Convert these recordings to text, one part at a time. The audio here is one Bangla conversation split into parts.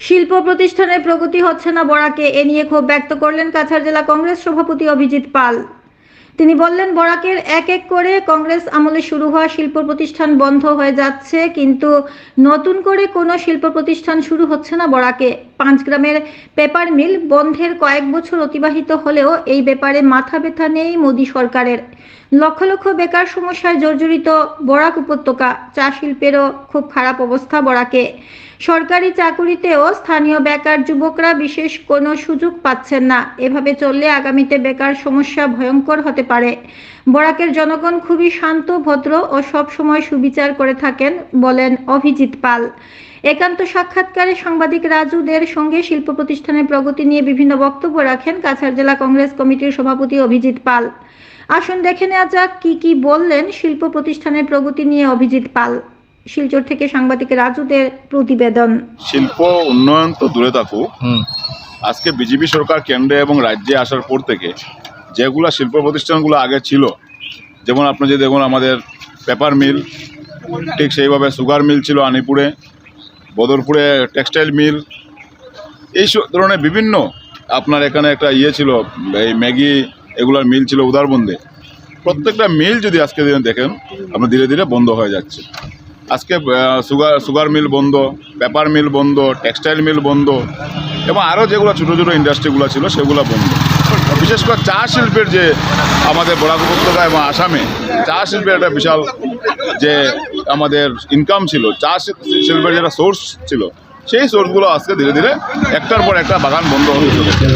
শিল্প প্রতিষ্ঠানের প্রগতি হচ্ছে না বরাকে, এ নিয়ে ক্ষোভ ব্যক্ত করলেন কাছাড় জেলা কংগ্রেস সভাপতি অভিজিৎ পাল। তিনি বললেন, বরাকের এক এক করে কংগ্রেস আমলে শুরু হওয়া শিল্প প্রতিষ্ঠান বন্ধ হয়ে যাচ্ছে, কিন্তু নতুন করে কোনো শিল্প প্রতিষ্ঠান শুরু হচ্ছে না বরাকে। পাঁচগ্রামের পেপার মিল বন্ধের কয়েক বছর অতিবাহিত হলেও এই ব্যাপারে মাথা ব্যথা নেই মোদী সরকারের। লক্ষ লক্ষ বেকার সমস্যায় জর্জরিত বরাক উপত্যকা, চা শিল্পেরও খুব খারাপ অবস্থা বরাকে। সরকারি চাকুরিতেও স্থানীয় বেকার যুবকরা বিশেষ কোনো সুযোগ পাচ্ছেন না। এভাবে চললে আগামীতে বেকার সমস্যা ভয়ঙ্কর হতে পারে। বরাকের জনগণ খুবই শান্ত ভদ্র ও সব সময় সুবিচার করে থাকেন বলেন অভিজিৎ পাল। একান্ত সাক্ষাৎকারে সাংবাদিক রাজুদের সঙ্গে শিল্প প্রতিষ্ঠানের প্রগতি নিয়ে বিভিন্ন বক্তব্য রাখেন কাছাড় জেলা কংগ্রেস কমিটির সভাপতি অভিজিৎ পাল। আসুন দেখে নেওয়া যাক কি কি বললেন শিল্প প্রতিষ্ঠানের প্রগতি নিয়ে অভিজিৎ পাল। শিলচর থেকে সাংবাদিক রাজুদের প্রতিবেদন। শিল্প উন্নয়ন তো দূরে থাকুক। আজকে বিজেপি সরকার কেন্দ্রে এবং রাজ্যে আসার পর থেকে যেগুলো শিল্প প্রতিষ্ঠানগুলো আগে ছিল, যেমন আপনি যে দেখুন আমাদের পেপার মিল ঠিক সেইভাবে সুগার মিল ছিল আনিপুরে, বদরপুরে টেক্সটাইল মিল এই ধরনের বিভিন্ন আপনার এখানে একটা ইয়ে ছিল, এই ম্যাগি এগুলার মিল ছিল উদারবন্দে। প্রত্যেকটা মিল যদি আজকে দিনে দেখেন আপনার ধীরে ধীরে বন্ধ হয়ে যাচ্ছে। আজকে সুগার সুগার মিল বন্ধ পেপার মিল বন্ধ টেক্সটাইল মিল বন্ধ, এবং আরও যেগুলো ছোটো ছোটো ইন্ডাস্ট্রিগুলো ছিল, সেগুলো বন্ধ। বিশেষ করে চা শিল্পের যে আমাদের বরাক উপত্যকা এবং আসামে, চা শিল্পের একটা বিশাল যে আমাদের ইনকাম ছিল, চা শিল্পের যেটা সোর্স ছিল, সেই সোর্সগুলো আজকে ধীরে ধীরে একটার পর একটা বাগান বন্ধ হয়ে চলেছে।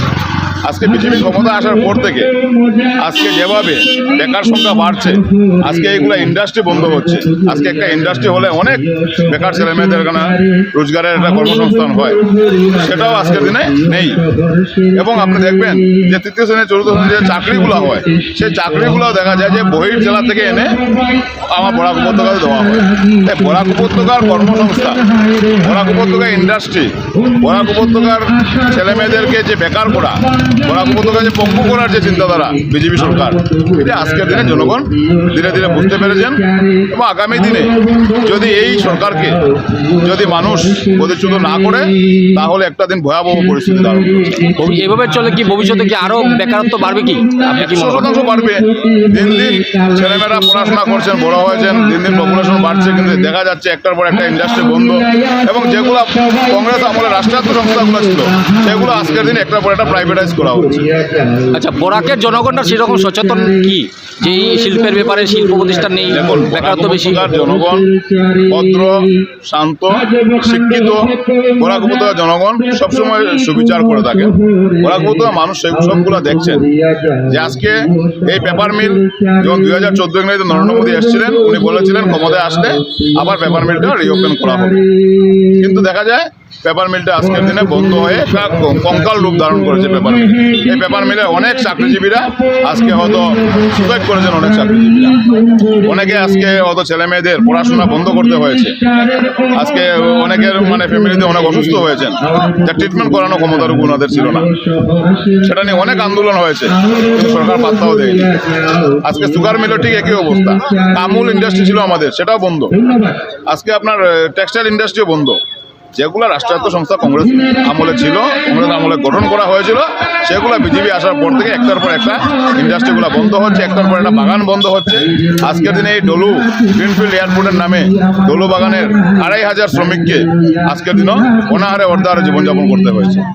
আজকে বিজেপি ক্ষমতা আসার পর থেকে আজকে যেভাবে বেকার সংখ্যা বাড়ছে, আজকে এইগুলো ইন্ডাস্ট্রি বন্ধ হচ্ছে। আজকে একটা ইন্ডাস্ট্রি হলে অনেক বেকার ছেলে মেয়েদের এখানে রোজগারের একটা কর্মসংস্থান হয়। সেটাও আজকের দিনে নেই। এবং আপনি দেখবেন যে তৃতীয় শ্রেণি চতুর্থ শ্রেণির যে চাকরিগুলো হয়, সেই চাকরিগুলো দেখা যায় যে বহির জেলা থেকে এনে আমার বরাক উপত্যকাতে দেওয়া হয়। এই বরাক উপত্যকার কর্মসংস্থান, বরাক উপত্যকা ইন্ডাস্ট্রি বরাক উপত্যকার ছেলে মেয়েদেরকে যে বেকার করা বরাক উপত্যকা যে পঙ্গু করার যে চিন্তাধারা বিজেপি সরকার এটা আজকের দিনে জনগণ ধীরে ধীরে বুঝতে পেরেছেন এবং আগামী দিনে যদি এই সরকারকে যদি মানুষ প্রতিচ্যুত না করে তাহলে একটা দিন ভয়াবহ পরিস্থিতি দাঁড়াবে। এভাবে চলে কি ভবিষ্যতে কি আরও বেকারত্ব বাড়বে কি? আপনি কি একশো শতাংশ বাড়বে। দিন দিন ছেলেমেয়েরা পড়াশোনা করছেন বড় হয়েছেন দিন দিন পপুলেশন বাড়ছে কিন্তু দেখা যাচ্ছে একটার পর একটা ইন্ডাস্ট্রি বন্ধ। এবং যেগুলো কংগ্রেস আমলে রাষ্ট্রায়ত্ত সংস্থাগুলো ছিল সেগুলো আজকের দিন একটার পর একটা প্রাইভেটাইজ করা হচ্ছে। আচ্ছা বরাকের জনগণরা সেরকম সচেতন কি? যে এই শিল্পের ব্যাপারে শিল্প প্রতিষ্ঠান নেই বেকারত্ব বেশি? জনগণ ভদ্র শান্ত শিক্ষিত বরাক উপত্যকার জনগণ সবসময় সুবিচার করে থাকে। বরাক উপত্যকার মানুষ সেই সবগুলো দেখছেন। যে আজকে এই পেপার মিল যেমন দুই হাজার চোদ্দ ইংরেজিতে নরেন্দ্র মোদী এসেছিলেন উনি বলেছিলেন ক্ষমতায় আসলে আবার পেপার মিলটা রিওপেন করা হবে। কিন্তু দেখা যায় পেপার মিলটা আজকের দিনে বন্ধ হয়ে একটা কঙ্কাল রূপ ধারণ করেছে পেপার মিল। এই পেপার মিলে অনেক চাকরিজীবীরা আজকে হয়তো সুসাইড করেছেন অনেক চাকরিজীবীরা। অনেকে আজকে হয়তো ছেলে মেয়েদের পড়াশোনা বন্ধ করতে হয়েছে। আজকে অনেকের মানে ফ্যামিলিতে অনেক অসুস্থ হয়েছেন। যা ট্রিটমেন্ট করানো ক্ষমতার ওনাদের ছিল না। সেটা নিয়ে অনেক আন্দোলন হয়েছে সরকার পাত্তাও দেয়নি। আজকে সুগার মিলও ঠিক একই অবস্থা। আমুল ইন্ডাস্ট্রি ছিল আমাদের, সেটাও বন্ধ। আজকে আপনার টেক্সটাইল ইন্ডাস্ট্রিও বন্ধ। যেগুলো রাষ্ট্রায়ত্ত সংস্থা কংগ্রেস আমলে ছিল, কংগ্রেস আমলে গঠন করা হয়েছিল, সেগুলো বিজেপি আসার পর থেকে একটার পর একটা ইন্ডাস্ট্রিগুলো বন্ধ হচ্ছে, একটার পর একটা বাগান বন্ধ হচ্ছে। আজকের দিনে এই ডলু গ্রিনফিল্ড এয়ারপোর্টের নামে ডলু বাগানের আড়াই হাজার শ্রমিককে আজকের দিনও অনাহারে অর্ধাহারে জীবনযাপন করতে হয়েছে।